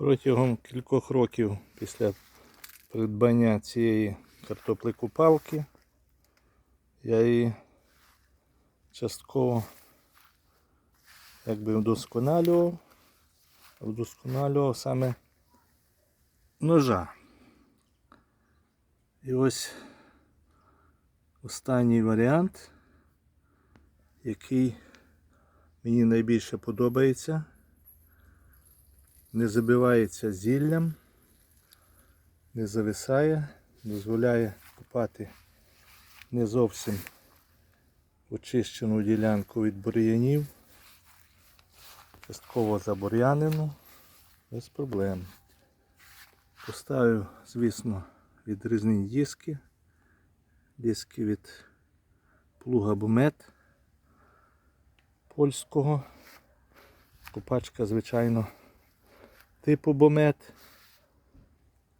Протягом кількох років після придбання цієї картоплекопалки я її частково якби вдосконалював, вдосконалював саме ножа. І ось останній варіант, який мені найбільше подобається. Не забивається зіллям, не зависає, дозволяє купати не зовсім очищену ділянку від бур'янів, частково забур'янену, без проблем. Поставив, звісно, відрізні диски, диски від плуга бумет польського. Копачка, звичайно, типу бомет,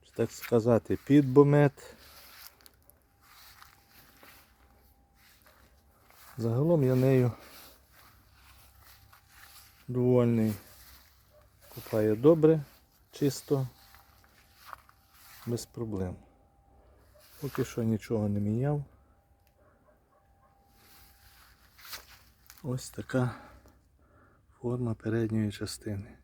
чи так сказати, під бомет. Загалом я нею довольний. Купає добре, чисто, без проблем. Поки що нічого не міняв. Ось така форма передньої частини.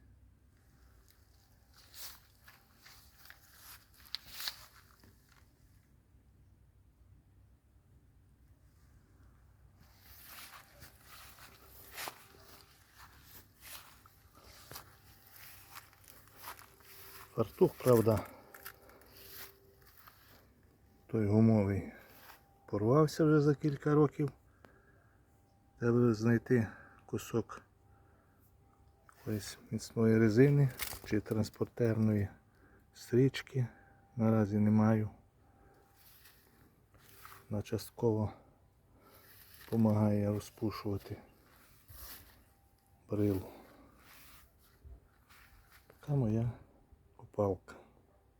Фартух, правда, той гумовий порвався вже за кілька років. Треба знайти кусок якоїсь міцної резини чи транспортерної стрічки. Наразі не маю. Вона частково допомагає розпушувати брилу. Така моя Welcome.